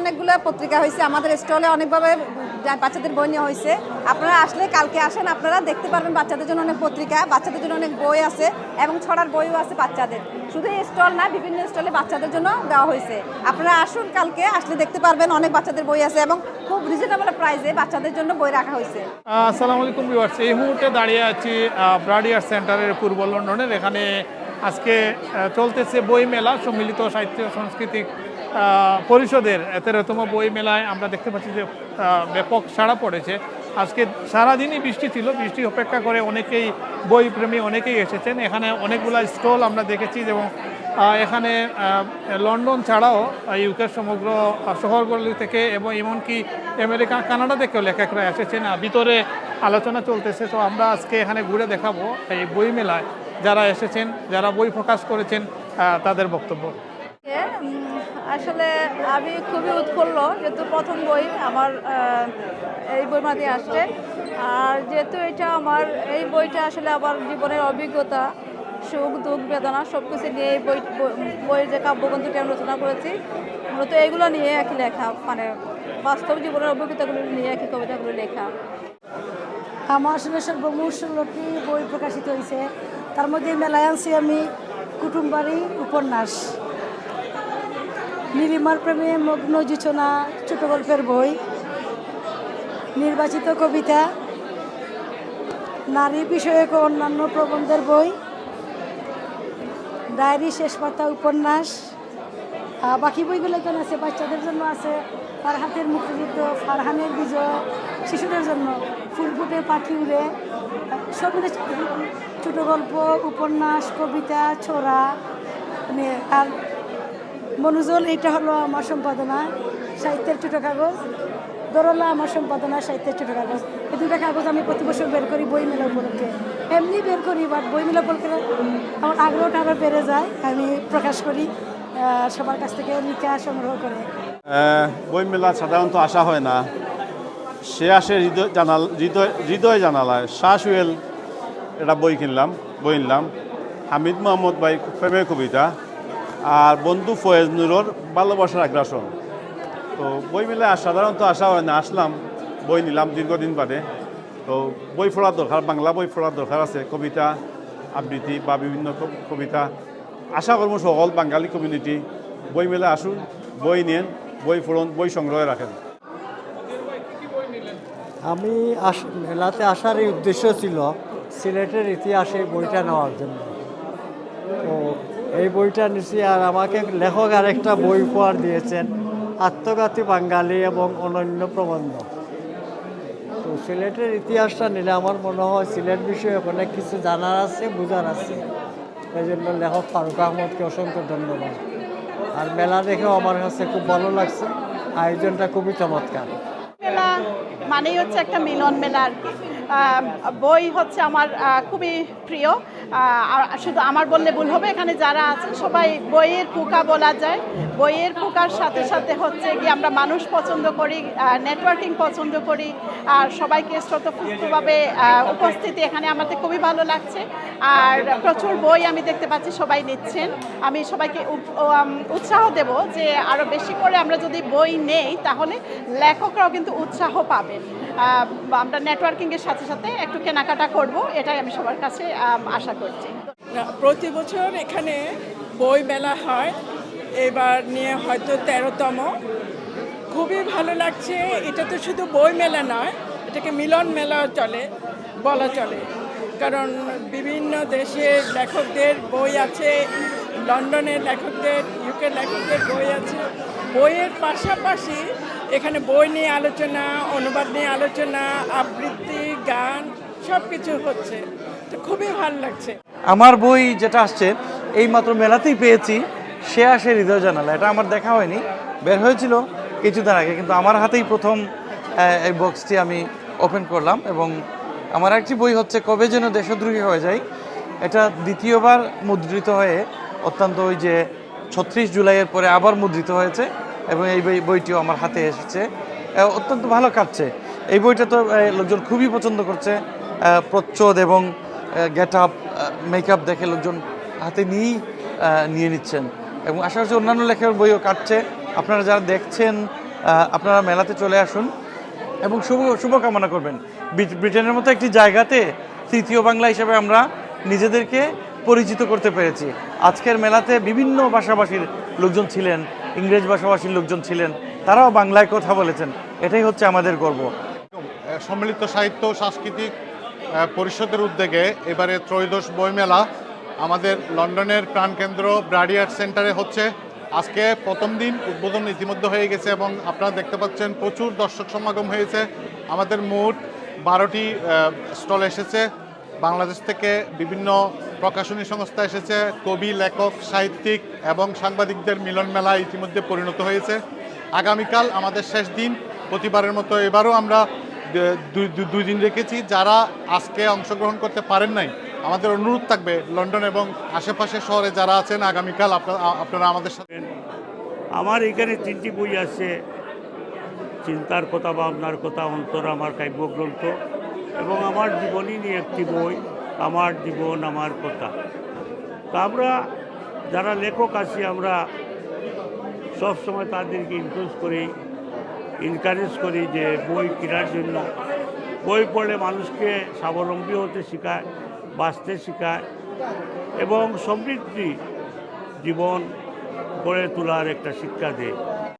অনেকগুলো পত্রিকা হয়েছে। আমাদের স্টলে অনেকভাবে বাচ্চাদের বই নেওয়া হয়েছে। আপনারা আসলে কালকে আসেন, আপনারা দেখতে পারবেন বাচ্চাদের জন্য অনেক পত্রিকা, বাচ্চাদের জন্য অনেক বই আছে এবং ছড়ার বইও আছে বাচ্চাদের। শুধু এই স্টল না, বিভিন্ন স্টলে বাচ্চাদের জন্য দেওয়া হয়েছে। আপনারা আসুন কালকে, আসলে দেখতে পারবেন অনেক বাচ্চাদের বই আছে এবং খুব রিজনেবল প্রাইসে বাচ্চাদের জন্য বই রাখা হয়েছে। আসসালামু আলাইকুম ভিউয়ার্স এই মুহূর্তে দাঁড়িয়ে আছি ব্রাডিয়ার সেন্টারের পূর্ব লন্ডনের। এখানে আজকে চলতেছে বই মেলা সম্মিলিত সাহিত্য, সাংস্কৃতিক পরিষদের তেরোতম বই মেলায় আমরা দেখতে পাচ্ছি যে ব্যাপক সাড়া পড়েছে। আজকে সারাদিনই বৃষ্টি ছিল, বৃষ্টি অপেক্ষা করে অনেকেই বই প্রেমী, অনেকেই এসেছেন। এখানে অনেকগুলা স্টল আমরা দেখেছি এবং এখানে লন্ডন ছাড়াও ইউকের সমগ্র শহরগুলি থেকে এবং এমনকি আমেরিকা, কানাডা থেকেও লেখকরা এসেছেন। ভিতরে আলোচনা চলতেছে, তো আমরা আজকে এখানে ঘুরে দেখাবো এই বই মেলায় যারা এসেছেন, যারা বই প্রকাশ করেছেন তাদের বক্তব্য। আসলে আমি খুবই উৎফুল্ল, যেহেতু প্রথম বই আমার এই বই মাঝে আসছে। আর যেহেতু এটা আমার, এই বইটা আসলে আমার জীবনের অভিজ্ঞতা, সুখ, দুঃখ, বেদনা সব কিছু নিয়ে এই বই, বই- বইয়ের যে কাব্যগ্রন্থটি আমি রচনা করেছি, মূলত এইগুলো নিয়ে একই লেখা মানে বাস্তব জীবনের অভিজ্ঞতাগুলো নিয়ে একই কবিতাগুলো লেখা। আমার আসলে সর্বমোট ষোলোটি বই প্রকাশিত হয়েছে তার মধ্যে মেলায় আমি কুটুমবাড়ি উপন্যাস। নীলিমার প্রেমে মগ্ন জুচনা ছোট গল্পের বই, নির্বাচিত কবিতা, নারী বিষয়ক অন্যান্য প্রবন্ধের বই, ডায়েরি শেষ পাতা উপন্যাস বাকি বইগুলো এখানে আছে? বাচ্চাদের জন্য আছে ফারহাতের মুক্তিযুদ্ধ, ফারহানের বিজয়, শিশুদের জন্য ফুল ফুটে পাখি উড়ে, সব মিলে ছোট গল্প উপন্যাস, কবিতা, ছোড়া মানে আর মনোজল, এটা হলো আমার সম্পাদনা, সাহিত্যের ছোটো কাগজ। দরলা আমার সম্পাদনা, সাহিত্যের ছোটো কাগজ। এই দুটো কাগজ আমি প্রতি বছর বের করি বই মেলা উপলক্ষে। এমনি বের করি বাট বই মেলা উপলক্ষে আমার আগ্রহটা আরও বেড়ে যায়, আমি প্রকাশ করি সবার কাছ থেকে লিখা সংগ্রহ করে। বই মেলা সাধারণত আসা হয় না। সে আসে হৃদয় জানাল হৃদয় হৃদয় জানালায়। শাহ সুয়েল একটা বই কিনলাম, বই নিলাম। হামিদ মোহাম্মদ ভাই প্রেমের কবিতা। আর বন্ধু ফয়েজ নুরর ভালোবাসার আগ্রাসন। তো বই মেলায় সাধারণত আসা হয় না, আসলাম, বই নিলাম দীর্ঘদিন বাদে। তো বই পড়ার দরকার, বাংলা বই পড়ার দরকার আছে, কবিতা, আবৃত্তি বা বিভিন্ন কবিতা। আশা করব সকল বাঙালি কমিউনিটি বই মেলা আসুন, বই নেন বই পড়ুন, বই সংগ্রহে রাখেন। আমি আস মেলাতে আসার উদ্দেশ্য ছিল সিলেটের ইতিহাসে বইটা নেওয়ার জন্য। তো এই বইটা নিছি আর আমাকে লেখক আরেকটা বই উপহার দিয়েছেন, আত্মঘাতী বাঙালি এবং অনন্য প্রবন্ধ। তো সিলেটের ইতিহাসটা নিলে আমার মনে হয় সিলেট বিষয়ে অনেক কিছু জানার আছে, বোঝার আছে। এই জন্য লেখক ফারুক আহমদকে অসংখ্য ধন্যবাদ। আর মেলা দেখেও আমার কাছে খুব ভালো লাগছে। আয়োজনটা খুবই চমৎকার। মেলা মানেই হচ্ছে একটা মিলন মেলা আর কি। বই হচ্ছে আমার খুবই প্রিয়। আর শুধু আমার বললে ভুল হবে, এখানে যারা আছেন সবাই বইয়ের পোকা বলা যায়। বইয়ের পোকার সাথে সাথে হচ্ছে কি আমরা মানুষ পছন্দ করি নেটওয়ার্কিং পছন্দ করি, আর সবাইকে স্বতঃস্ফূর্তভাবে উপস্থিতি এখানে আমাদের খুবই ভালো লাগছে। আর প্রচুর বই আমি দেখতে পাচ্ছি, সবাই নিচ্ছেন। আমি সবাইকে উৎসাহ দেব যে আরও বেশি করে আমরা যদি বই নেই, তাহলে লেখকরাও কিন্তু উৎসাহ পাবেন। আমরা নেটওয়ার্কিংয়ের সাথে সাথে একটু কেনাকাটা করব, এটাই আমি সবার কাছে আশা করছি। প্রতি বছর এখানে বই মেলা হয়। এবার নিয়ে হয়তো তেরোতম। খুবই ভালো লাগছে। এটা তো শুধু বই মেলা নয়, এটাকে মিলন মেলা চলে, বলা চলে। কারণ বিভিন্ন দেশের লেখকদের বই আছে, লন্ডনের লেখকদের ইউকের লেখকদের বই আছে। বইয়ের পাশাপাশি এখানে বই নিয়ে আলোচনা, অনুবাদ নিয়ে আলোচনা, আবৃত্তি, গান সব কিছু হচ্ছে। তো খুবই ভালো লাগছে। আমার বই যেটা আসছে এই মাত্র মেলাতেই পেয়েছি, সে আসে হৃদয় জানালা। এটা আমার দেখা হয়নি, বের হয়েছিল কিছুদিন আগে, কিন্তু আমার হাতেই প্রথম এই বক্সটি আমি ওপেন করলাম এবং আমার একটি বই হচ্ছে, কবে যেন দেশদ্রোহী হয়ে যায় এটা দ্বিতীয়বার মুদ্রিত হয়ে অত্যন্ত ওই যে ছত্রিশ জুলাইয়ের পরে আবার মুদ্রিত হয়েছে এবং এই বই বইটিও আমার হাতে এসেছে। অত্যন্ত ভালো কাটছে। এই বইটা তো লোকজন খুবই পছন্দ করছে। প্রচ্ছদ এবং গেট আপ মেকআপ দেখে লোকজন হাতে নিয়েই নিয়ে নিচ্ছেন। এবং আশা করছি অন্যান্য লেখকের বইও কাটছে। আপনারা যারা দেখছেন আপনারা মেলাতে চলে আসুন এবং শুভ, শুভকামনা করবেন। ব্রিটেনের মতো একটি জায়গাতে তৃতীয় বাংলা হিসেবে আমরা নিজেদেরকে পরিচিত করতে পেরেছি। আজকের মেলাতে বিভিন্ন ভাষাভাষীর লোকজন ছিলেন, ইংরেজ ভাষাভাষীর লোকজন ছিলেন, তারাও বাংলায় কথা বলেছেন। এটাই হচ্ছে আমাদের গর্ব। সম্মিলিত সাহিত্য, সাংস্কৃতিক পরিষদের উদ্যোগে এবারে ত্রয়োদশ বইমেলা আমাদের লন্ডনের প্রাণকেন্দ্র ব্রাডি আর্ট সেন্টারে হচ্ছে। আজকে প্রথম দিন উদ্বোধন ইতিমধ্যে হয়ে গেছে এবং আপনারা দেখতে পাচ্ছেন প্রচুর দর্শক সমাগম হয়েছে। আমাদের মোট বারোটি স্টল এসেছে। বাংলাদেশ থেকে বিভিন্ন প্রকাশনী সংস্থা এসেছে, কবি, লেখক, সাহিত্যিক এবং সাংবাদিকদের মিলন মেলা ইতিমধ্যে পরিণত হয়েছে। আগামীকাল আমাদের শেষ দিন, প্রতিবারের মতো এবারও আমরা দুই দিন রেখেছি। যারা আজকে অংশগ্রহণ করতে পারেন নাই, আমাদের অনুরোধ থাকবে লন্ডন এবং আশেপাশে শহরে যারা আছেন, আগামীকাল আপনারা আপনারা আমাদের সাথে আমার এখানে তিনটি বই আছে। চিন্তার কথা, ভাবনার কথা, অন্তর, আমার কাব্যগ্রন্থ এবং আমার জীবনী নিয়ে একটি বই। আমার জীবন, আমার কথা। তা আমরা যারা লেখক আছি, আমরা সব সময় তাদেরকে ইনক্লুজ করি এনকারেজ করি যে বই কেনার জন্য। বই পড়লে মানুষকে স্বাবলম্বী হতে শেখায়, বাঁচতে শেখায় এবং সমৃদ্ধি জীবন গড়ে তোলার একটা শিক্ষা দেয়।